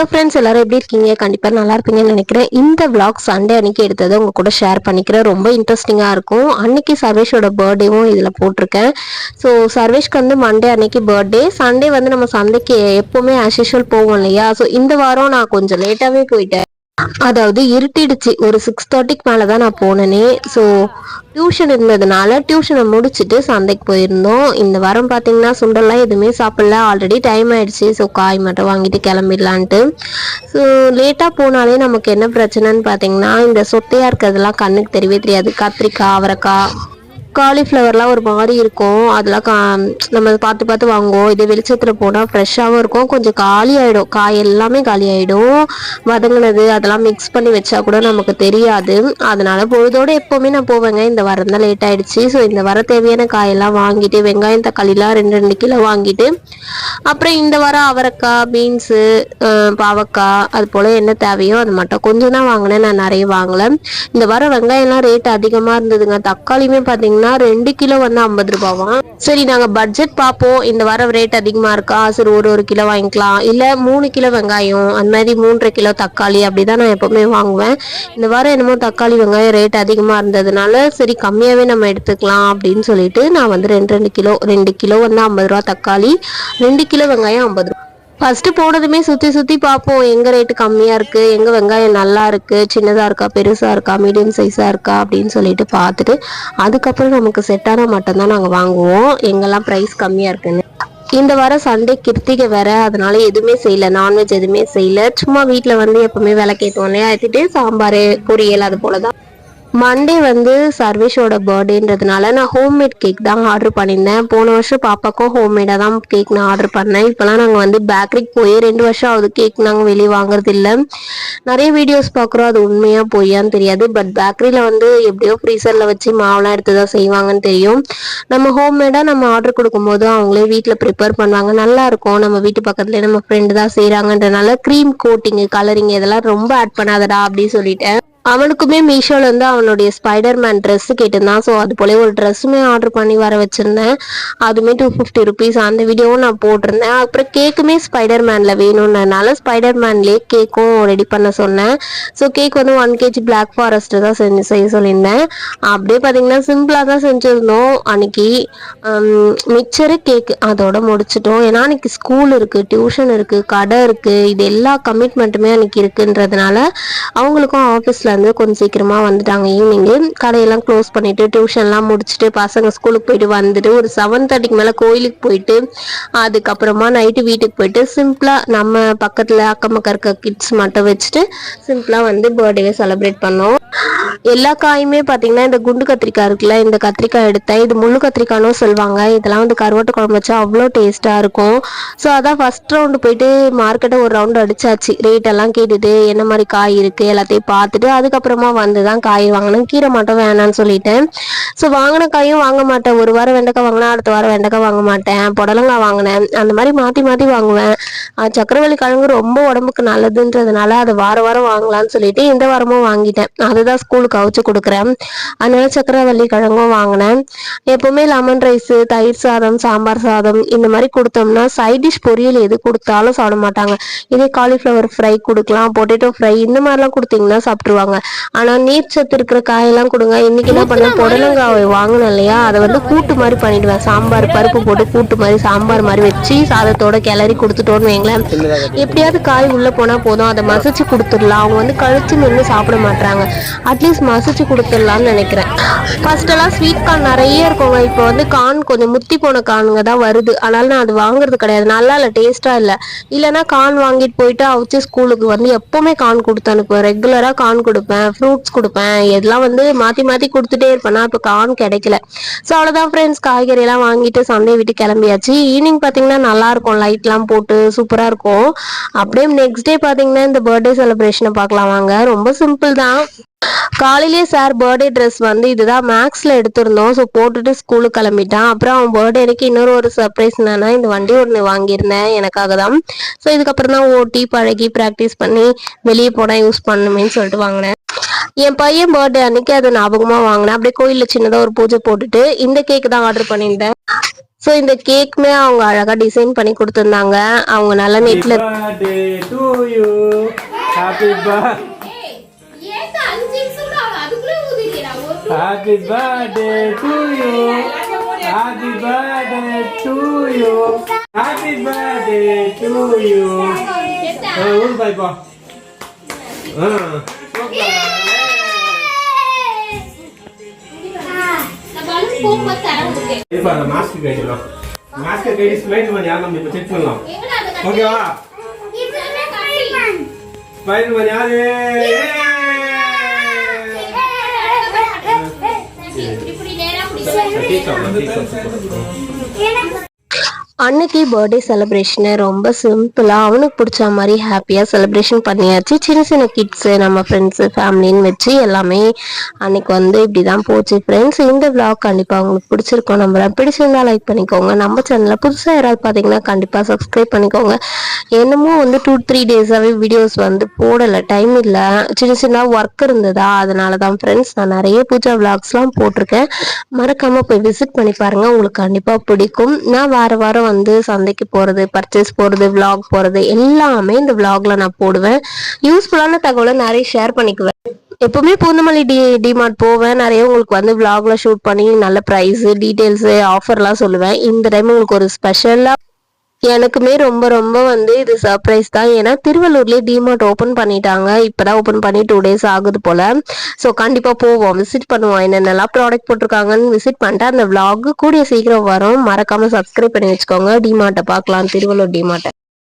Hello friends எல்லாரும் எப்படி இருக்கீங்க? கண்டிப்பாக நல்லா இருப்பீங்கன்னு நினைக்கிறேன். இந்த விளாக் சண்டே அன்னைக்கு எடுத்ததை உங்க கூட ஷேர் பண்ணிக்கிறேன். ரொம்ப இன்ட்ரெஸ்டிங்காக இருக்கும். அன்னைக்கு சர்வேஷோட பர்த்டேவும் இதில் போட்டிருக்கேன். ஸோ சர்வேஷ்க்கு வந்து மண்டே அன்னைக்கு பர்த்டே சண்டே வந்து நம்ம சந்தைக்கு எப்போவுமே ஆஸ் யூஷுவல் போவோம் இல்லையா? ஸோ இந்த வாரம் நான் கொஞ்சம் லேட்டாகவே போயிட்டேன். அதாவது இருட்டிடுச்சு. ஒரு சிக்ஸ் தேர்ட்டிக்கு மேலே தான் நான் போனேனே. ஸோ டியூஷன் இருந்ததுனால டியூஷனை முடிச்சுட்டு சந்தைக்கு போயிருந்தோம். இந்த வாரம் பார்த்தீங்கன்னா சுண்டெல்லாம் எதுவுமே சாப்பிடல. ஆல்ரெடி டைம் ஆயிடுச்சு. ஸோ காய் மட்டும் வாங்கிட்டு கிளம்பிடலான்ட்டு. ஸோ லேட்டாக போனாலே நமக்கு என்ன பிரச்சனைன்னு பார்த்தீங்கன்னா இந்த சொத்தையாக இருக்கிறதெல்லாம் கண்ணுக்கு தெரியவே தெரியாது. கத்திரிக்காய் அவரைக்காய் காலிஃப்ளவர்லாம் ஒரு மாதிரி இருக்கும். அதெல்லாம் கா நம்ம பார்த்து பார்த்து வாங்குவோம். இதே வெளிச்சத்தில் போனால் ஃப்ரெஷ்ஷாகவும் இருக்கும். கொஞ்சம் காலி ஆகிடும் காய் எல்லாமே காலி ஆகிடும் வதங்கினது அதெல்லாம் மிக்ஸ் பண்ணி வச்சா கூட நமக்கு தெரியாது. அதனால பொழுதோடு எப்போவுமே நான் போவேங்க. இந்த வாரம் தான் லேட் ஆகிடுச்சு ஸோ இந்த வர தேவையான காயெல்லாம் வாங்கிட்டு வெங்காயம் தக்காளிலாம் ரெண்டு ரெண்டு கிலோ வாங்கிட்டு அப்புறம் இந்த வாரம் அவரைக்காய் பீன்ஸு பாவக்காய் அது போல் என்ன தேவையோ அது மட்டும் கொஞ்சம் தான் வாங்கினேன். நான் நிறைய வாங்கலை. இந்த வாரம் வெங்காயம்லாம் ரேட் அதிகமாக இருந்ததுங்க. தக்காளியுமே பார்த்தீங்கன்னா ரெண்டு கிலோ வந்து ஐம்பது ரூபாவாம் சரி நாங்கள் பட்ஜெட் பார்ப்போம். இந்த வாரம் ரேட் அதிகமாக இருக்கா? சரி ஒரு ஒரு கிலோ வாங்கிக்கலாம். இல்லை மூணு கிலோ வெங்காயம். அந்த மாதிரி மூன்றரை கிலோ தக்காளி அப்படி தான் நான் எப்போவுமே வாங்குவேன். இந்த வாரம் என்னமோ தக்காளி வெங்காயம் ரேட் அதிகமாக இருந்ததுனால சரி கம்மியாகவே நம்ம எடுத்துக்கலாம் அப்படின்னு சொல்லிட்டு நான் வந்து ரெண்டு ரெண்டு கிலோ ரெண்டு கிலோ வந்து ஐம்பது ரூபா தக்காளி ரெண்டு கிலோ வெங்காயம் ஐம்பது ரூபா. ஃபஸ்ட்டு போனதுமே சுற்றி சுற்றி பார்ப்போம் எங்கே ரேட்டு கம்மியாக இருக்குது எங்கே வெங்காயம் நல்லா இருக்குது சின்னதாக இருக்கா? பெருசாக இருக்கா? மீடியம் சைஸாக இருக்கா? அப்படின்னு சொல்லிட்டு பார்த்துட்டு அதுக்கப்புறம் நமக்கு செட்டான மட்டும் தான் வாங்குவோம். எங்கெல்லாம் ப்ரைஸ் கம்மியாக இருக்குன்னு. இந்த வாரம் சண்டே கிருத்திகை வேற. அதனால எதுவுமே செய்யல. நான்வெஜ் எதுவுமே செய்யல. சும்மா வீட்டில் வந்து எப்பவுமே விளக்கேற்றுவோம் இல்லையா? ஏற்றிட்டு சாம்பார் பொரியல் அது போல தான் மண்டே வந்து சர்வேஷோட பர்த்டேன்றதுனால நான் ஹோம்மேட் கேக் தான் ஆர்டர் பண்ணியிருந்தேன். போன வருஷம் பாப்பாக்கும் ஹோம்மேடாக தான் கேக் நான் ஆர்டர் பண்ணேன். இப்போலாம் நாங்கள் வந்து பேக்கரிக்கு போய் ரெண்டு வருஷம் ஆகுது கேக் நாங்கள் வெளியே வாங்குறது இல்லை. நிறைய வீடியோஸ் பார்க்குறோம். அது உண்மையாக பொய்யான்னு தெரியாது. பட் பேக்கரியில் வந்து எப்படியோ ஃப்ரீசரில் வச்சு மாவெலாம் எடுத்து தான் செய்வாங்கன்னு தெரியும். நம்ம ஹோம்மேடாக நம்ம ஆர்டர் கொடுக்கும்போது அவங்களே வீட்டில் ப்ரிப்பேர் பண்ணுவாங்க. நல்லாயிருக்கும் நம்ம வீட்டு பக்கத்துலேயே நம்ம ஃப்ரெண்டு தான் செய்கிறாங்கன்றனால க்ரீம் கோட்டிங்கு கலரிங் இதெல்லாம் ரொம்ப ஆட் பண்ணாதடா அப்படின்னு சொல்லிட்டேன். அவனுக்குமே மீஷோல இருந்து அவனுடைய ஸ்பைடர் மேன் ட்ரெஸ் கேட்டிருந்தான். ஸோ அது போல ஒரு ட்ரெஸ்ஸுமே ஆர்டர் பண்ணி வர வச்சிருந்தேன். அதுவுமே டூ ஃபிஃப்டி ருபீஸ் அந்த வீடியோவும் நான் போட்டிருந்தேன். அப்புறம் கேக்குமே ஸ்பைடர் மேன்ல வேணும்னால ஸ்பைடர் மேன்லேயே கேக்கும் ரெடி பண்ண சொன்னேன். ஸோ கேக் வந்து ஒன் கேஜி பிளாக் ஃபாரஸ்ட் தான் செஞ்சு செய்ய சொல்லியிருந்தேன். அப்படியே பார்த்தீங்கன்னா சிம்பிளாக தான் செஞ்சுருந்தோம். அன்னைக்கு மிச்சரு கேக்கு அதோட முடிச்சிட்டோம். ஏன்னா அன்னைக்கு ஸ்கூல் இருக்கு டியூஷன் இருக்கு கடை இருக்கு. இது எல்லா கமிட்மெண்ட்டுமே அன்னைக்கு இருக்குன்றதுனால அவங்களுக்கும் ஆஃபீஸ்ல வந்து கொஞ்சம் சீக்கிரமா வந்துட்டாங்க. ஈவினிங்கு கடையெல்லாம் க்ளோஸ் பண்ணிட்டு டியூஷன்லாம் முடிச்சுட்டு பசங்க ஸ்கூலுக்கு போயிட்டு வந்துட்டு ஒரு செவன் தேர்ட்டிக்கு மேலே கோயிலுக்கு போயிட்டு அதுக்கப்புறமா நைட்டு வீட்டுக்கு போயிட்டு சிம்பிளாக நம்ம பக்கத்தில் அக்கம் பக்கம் இருக்க கிட்ஸ் மட்டும் வச்சுட்டு சிம்பிளாக வந்து பர்த்டேவை செலிப்ரேட் பண்ணோம். எல்லா காயுமே பார்த்தீங்கன்னா இந்த குண்டு கத்திரிக்காய் இருக்குல்ல இந்த கத்திரிக்காய் எடுத்தேன் இது முள்ளு கத்திரிக்காய்னும் சொல்லுவாங்க. இதெல்லாம் வந்து கருவாட்டு குழம்பு வச்சா அவ்வளோ டேஸ்ட்டாக இருக்கும். ஸோ அதான் ஃபர்ஸ்ட் ரவுண்டு போயிட்டு மார்க்கெட்டை ஒரு ரவுண்டு அடிச்சாச்சு. ரேட் எல்லாம் கேட்டுட்டு என்ன மாதிரி காய் இருக்குது எல்லாத்தையும் பார்த்துட்டு அது அதுக்கப்புறமா வந்து தான் காய் வாங்கணும். கீரை மட்டும் வேணாம்னு சொல்லிட்டேன். ஸோ வாங்கின காயும் வாங்க மாட்டேன். ஒரு வாரம் வெண்டைக்காய் வாங்கினா அடுத்த வாரம் வெண்டைக்காய் வாங்க மாட்டேன். புடலங்காய் வாங்கினேன். அந்த மாதிரி மாற்றி மாற்றி வாங்குவேன். சக்கரவள்ளி கிழங்கு ரொம்ப உடம்புக்கு நல்லதுன்றதுனால அதை வார வாரம் வாங்கலாம்னு சொல்லிட்டு இந்த வாரமும் வாங்கிட்டேன். அதுதான் ஸ்கூலுக்கு அவிச்சு கொடுக்குறேன். அதனால சக்கரவள்ளி கிழங்கும் வாங்கினேன். எப்பவுமே லெமன் ரைஸு தயிர் சாதம் சாம்பார் சாதம் இந்த மாதிரி கொடுத்தோம்னா சைட் டிஷ் பொரியல் எது கொடுத்தாலும் சாப்பிட மாட்டாங்க. இதே காலிஃப்ளவர் ஃப்ரை கொடுக்கலாம் பொட்டேட்டோ ஃப்ரை இந்த மாதிரிலாம் கொடுத்தீங்கன்னா சாப்பிட்ருவாங்க ஆனா நீர் சத்து இருக்கிற காயெல்லாம் கொடுங்க. இன்னைக்கு என்ன பண்ண புடலங்காய் வாங்கினேன் இல்லையா? அதை வந்து கூட்டு மாதிரி பண்ணிடுவேன். சாம்பார் பருப்பு போட்டு கூட்டு மாதிரி சாம்பார் மாதிரி வச்சு சாதத்தோட கிளறி கொடுத்துட்டோன்னு வைங்களேன். எப்படியாவது காய் உள்ள போனா போதும். அதை மசிச்சு கொடுத்துடலாம். அவங்க வந்து கழிச்சு நின்று சாப்பிட மாட்டாங்க அட்லீஸ்ட் மசிச்சு கொடுத்துடலாம்னு நினைக்கிறேன். ஃபர்ஸ்ட் எல்லாம் ஸ்வீட் கார்ன் நிறைய இருக்குங்க. இப்போ வந்து கார்ன் கொஞ்சம் முத்தி போன கார்னுங்க தான் வருது. அதனால நான் அது வாங்குறது கிடையாது. நல்லா இல்லை டேஸ்டா இல்லை. இல்லைன்னா கார்ன் வாங்கிட்டு போயிட்டு அவிச்சு ஸ்கூலுக்கு வந்து எப்பவுமே கார்ன் கொடுத்து அனுப்புவேன். ரெகுலரா கார்ன் கொடுப்பேன் ஃப்ரூட்ஸ் கொடுப்பேன் இதெல்லாம் வந்து மாத்தி மாத்தி கொடுத்துட்டே இருப்பேன். இப்போ கார்ன் கிடைக்கல. ஸோ அவ்வளோதான் ஃப்ரெண்ட்ஸ் காய்கறி எல்லாம் வாங்கிட்டு சந்தை விட்டு கிளம்பியாச்சு. ஈவினிங் பார்த்தீங்கன்னா நல்லா இருக்கும். லைட்லாம் போட்டு சூப்பரா இருக்கும். அப்படியே நெக்ஸ்ட் டே பார்த்தீங்கன்னா இந்த பர்த்டே செலிப்ரேஷனை பார்க்கலாம் வாங்க. ரொம்ப சிம்பிள் தான். காலையிலேயே சார் பர்த்டே ட்ரெஸ் வந்து இதுதான் மேக்ஸ்ல எடுத்திருந்தோம். ஸோ போட்டுட்டு ஸ்கூலுக்கு கிளம்பிட்டான். அப்புறம் அவன் பர்த்டே அன்னைக்கு இன்னொரு ஒரு சர்ப்ரைஸ் என்னன்னா இந்த வண்டி ஒன்று வாங்கியிருந்தேன். எனக்காக தான். ஸோ இதுக்கப்புறம் தான் ஓட்டி பழகி ப்ராக்டிஸ் பண்ணி வெளியே போனால் யூஸ் பண்ணுமேன்னு சொல்லிட்டு வாங்கினேன். என் பையன் பர்த்டே அன்னைக்கு அதை ஞாபகமாக வாங்கினேன். அப்படியே கோயிலில் சின்னதாக ஒரு பூஜை போட்டுட்டு இந்த கேக் தான் ஆர்டர் பண்ணியிருந்தேன். ஸோ இந்த கேக்குமே அவங்க அழகாக டிசைன் பண்ணி கொடுத்துருந்தாங்க. அவங்க நல்லா நெட்டில் to you. Happy birthday to you. Happy birthday to you. ஏத்த ஆ, ஊரு பாய் போ. mask கட்டிடலாம். mask கட்டி Spiderman யார் நம்ம இப்ப check பண்ணலாம். ஓகேவா? கட்டி. Spiderman யாரு? இப்படி நேரா இப்படி. Teacher, teacher. அன்னைக்கு பர்த்டே செலிப்ரேஷனை ரொம்ப சிம்பிளாக அவனுக்கு பிடிச்ச மாதிரி ஹாப்பியாக செலிப்ரேஷன் பண்ணியாச்சு. சின்ன சின்ன கிட்ஸு நம்ம ஃப்ரெண்ட்ஸு ஃபேமிலின்னு வச்சு எல்லாமே அன்னைக்கு வந்து இப்படி தான் போச்சு. ஃப்ரெண்ட்ஸ் இந்த விளாக் கண்டிப்பாக உங்களுக்கு பிடிச்சிருக்கோம். நம்புறேன் பிடிச்சிருந்தா லைக் பண்ணிக்கோங்க. நம்ம சேனலில் புதுசாக யாராவது பார்த்தீங்கன்னா கண்டிப்பாக சப்ஸ்கிரைப் பண்ணிக்கோங்க. என்னமோ வந்து டூ த்ரீ டேஸாகவே வீடியோஸ் வந்து போடலை. டைம் இல்லை. சின்ன சின்ன ஒர்க் இருந்ததா? அதனால தான் ஃப்ரெண்ட்ஸ் நான் நிறைய பூஜா விளாக்ஸ்லாம் போட்டிருக்கேன். மறக்காமல் போய் விசிட் பண்ணி பாருங்கள் உங்களுக்கு கண்டிப்பாக பிடிக்கும். நான் வார வாரம் வந்து சந்தைக்கு போகிறது பர்ச்சேஸ் போகிறது vlog போகிறது எல்லாமே இந்த vlogல நான் போடுவேன். யூஸ்ஃபுல்லான தகவலை நிறைய ஷேர் பண்ணிக்குவேன். எப்பவுமே பூந்தமல்லி டி டிமார்ட் போவேன். நிறைய உங்களுக்கு வந்து vlogல ஷூட் பண்ணி நல்ல ப்ரைஸ் டீட்டெயில்ஸு ஆஃபர்லாம் சொல்லுவேன். இந்த டைம் உங்களுக்கு ஒரு ஸ்பெஷலாக எனக்குமே ரொம்ப ரொம்ப வந்து இது சர்ப்ரைஸ் தான். ஏன்னா திருவள்ளூர்லேயே டிமார்ட் ஓப்பன் பண்ணிட்டாங்க. இப்போதான் ஓப்பன் பண்ணி டூ டேஸ் ஆகுது போல. ஸோ கண்டிப்பாக போவோம். விசிட் பண்ணுவோம். என்னென்னலாம் ப்ராடக்ட் போட்டிருக்காங்கன்னு விசிட் பண்ணிட்டு அந்த விளாக் கூடிய சீக்கிரம் வரும். மறக்காம சப்ஸ்கிரைப் பண்ணி வச்சுக்கோங்க. டிமார்ட்டை பார்க்கலாம். திருவள்ளூர் டிமார்ட்டை